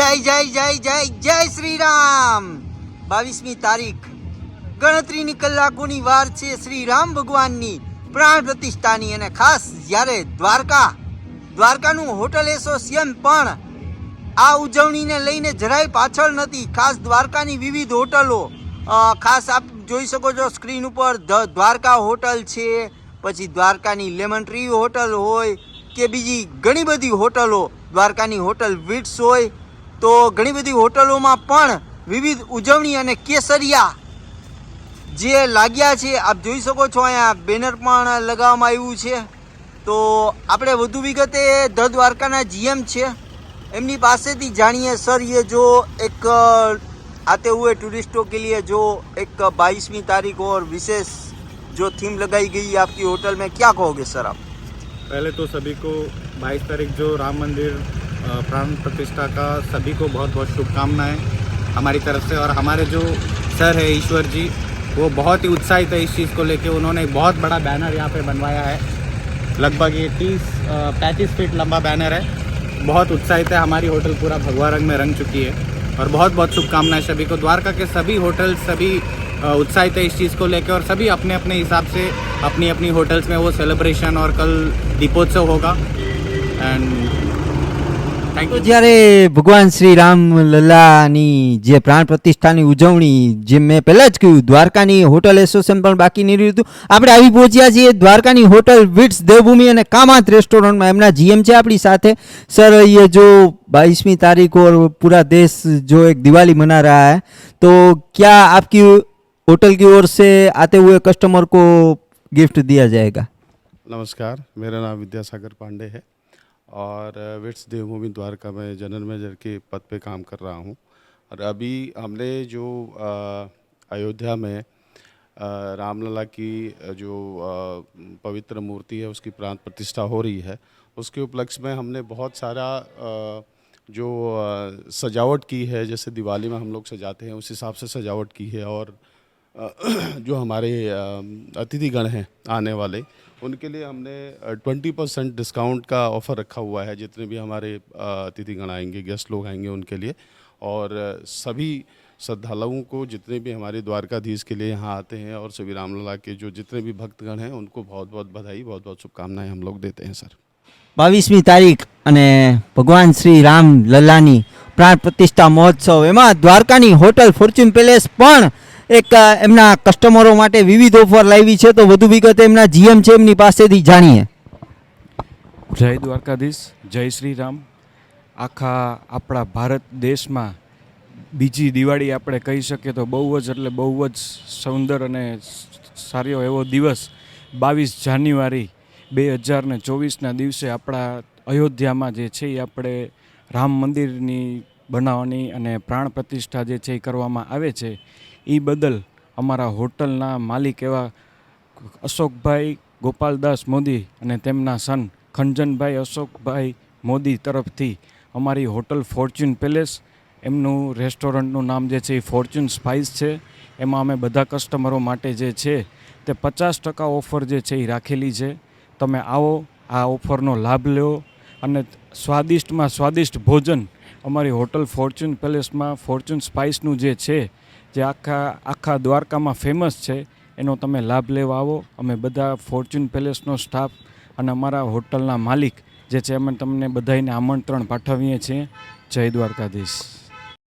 જય જય જય જય જય શ્રી રામ બાવીસમી તારીખ. ગણતરીની કલાકોની વાર છે શ્રી રામ ભગવાનની પ્રાણ પ્રતિષ્ઠાની અને ખાસ જ્યારે દ્વારકા. દ્વારકાનું હોટલ એસોસિએશન પણ આ ઉજવણીને લઈને જરાય પાછળ નથી. ખાસ દ્વારકાની વિવિધ હોટલો ખાસ આપ જોઈ શકો છો સ્ક્રીન ઉપર દ્વારકા હોટલ છે, પછી દ્વારકાની લેમન ટ્રી હોટલ હોય કે બીજી ઘણી બધી હોટલો દ્વારકાની હોટલ વિટ્સ હોય. તો ઘણી બધી હોટલોમાં પણ વિવિધ ઉજવણી અને કેસરિયા જે લાગ્યા છે, આપ જોઈ શકો છો અહીંયા બેનર પણ લગાવવામાં આવ્યું છે. તો આપણે વધુ વિગતે ધ દ્વારકાના જીએમ છે. એમની પાસેથી જાણીએ, સર એ જો એક આતે હુએ ટુરિસ્ટો કે લીએ જો એક બાવીસમી તારીખ ઓર વિશेष जो थीम लगाई गई आपकी होटल में क्या कहोगे સર, આપ? પહેલે તો सभी को 22 तारीख जो राम मंदिर प्राण प्रतिष्ठा का सभी को बहुत बहुत शुभकामनाएँ हमारी तरफ़ से और हमारे जो सर है ईश्वर जी, वो बहुत ही उत्साहित है इस चीज़ को लेके। उन्होंने एक बहुत बड़ा बैनर यहाँ पे बनवाया है। लगभग ये तीस पैंतीस फीट लंबा बैनर है। बहुत उत्साहित है। हमारी होटल पूरा भगवा रंग में रंग चुकी है और बहुत बहुत शुभकामनाएँ सभी को। द्वारका के सभी होटल सभी उत्साहित है इस चीज़ को लेकर और सभी अपने अपने हिसाब से अपनी अपनी होटल्स में वो सेलिब्रेशन और कल दीपोत्सव होगा। एंड थैंक તો यू જ્યારે ભગવાન શ્રી રામ લલ્લાની જે પ્રાણ પ્રતિષ્ઠાની ઉજવણી જે મેં પહેલાં જ કહ્યું દ્વારકાની હોટલ એસોસિએશન પણ બાકી નહીં રહ્યું હતું આપણે આવી પહોંચ્યા છીએ દ્વારકાની હોટલ વિટ્સ દેવભૂમિ અને કામાત રેસ્ટોરન્ટમાં એમના જીએમ છે આપણી સાથે સર ये जो बाईसवीं तारीख और पूरा देश जो एक दिवाली मना रहा है तो क्या आपकी होटल की ओर से आते हुए कस्टमर को गिफ्ट दिया जाएगा नमस्कार मेरा नाम विद्यासागर पांडे है और विट्स देवभूमि द्वारका में, जनरल मैनेजर के पद पे काम कर रहा हूँ। और अभी हमने जो अयोध्या में रामलला की जो पवित्र मूर्ति है, उसकी प्राण प्रतिष्ठा हो रही है, उसके उपलक्ष्य में हमने बहुत सारा जो सजावट की है, जैसे दिवाली में हम लोग सजाते हैं, उस हिसाब से सजावट की है और जो हमारे अ, अतिथिगण हैं आने वाले उनके लिए हमने ट्वेंटी परसेंट डिस्काउंट का ऑफ़र रखा हुआ है जितने भी हमारे अ, अतिथिगण आएंगे गेस्ट लोग आएंगे उनके लिए और अ, सभी श्रद्धालुओं को जितने भी हमारे द्वारकाधीश के लिए यहाँ आते हैं और सभी रामलला के जो जितने भी भक्तगण हैं उनको बहुत बहुत बधाई बहुत बहुत शुभकामनाएं हम लोग देते हैं सर બાવીસમી તારીખ અને ભગવાન શ્રી રામ લલ્લાની પ્રાણ પ્રતિષ્ઠા મહોત્સવ એમાં દ્વારકાની હોટલ ફોર્ચ્યુન પેલેસ પણ એક એમના કસ્ટમરો માટે વિવિધ ઓફર લાવી છે, તો વધુ વિગત એમના જીએમ છે, એમની પાસેથી જાણીએ. જય દ્વારકાધીશ, જય શ્રી રામ આખા આપણા ભારત દેશમાં બીજી દિવાળી આપણે કહી શકીએ તો બહુ જ એટલે બહુ જ સુંદર અને સારો એવો દિવસ. બાવીસ જાન્યુઆરી બે હજાર ને ચોવીસના દિવસે આપણા અયોધ્યામાં જે છે એ આપણે રામ મંદિરની બનાવવાની અને પ્રાણ પ્રતિષ્ઠા જે છે એ કરવામાં આવે છે. એ બદલ અમારા હોટલના માલિક એવા અશોકભાઈ ગોપાલદાસ મોદી અને તેમના સન ખંજનભાઈ અશોકભાઈ મોદી તરફથી અમારી હોટલ ફોર્ચ્યુન પેલેસ, એમનું રેસ્ટોરન્ટનું નામ જે છે એ ફોર્ચ્યુન સ્પાઇસ છે. એમાં અમે બધા કસ્ટમરો માટે જે છે તે પચાસ ટકા ઓફર જે છે એ રાખેલી છે. તમે આવો, આ ઓફરનો લાભ લો અને સ્વાદિષ્ટમાં સ્વાદિષ્ટ ભોજન અમારી હોટલ ફોર્ચ્યુન પેલેસમાં ફોર્ચ્યુન સ્પાઇસનું જે છે જે આખા આખા દ્વારકામાં ફેમસ છે, એનો તમે લાભ લેવા આવો. અમે બધા ફોર્ચ્યુન પેલેસનો સ્ટાફ અને અમારા હોટલના માલિક, જે છે અમે તમને બધાને આમંત્રણ પાઠવીએ છીએ. જય દ્વારકાધીશ.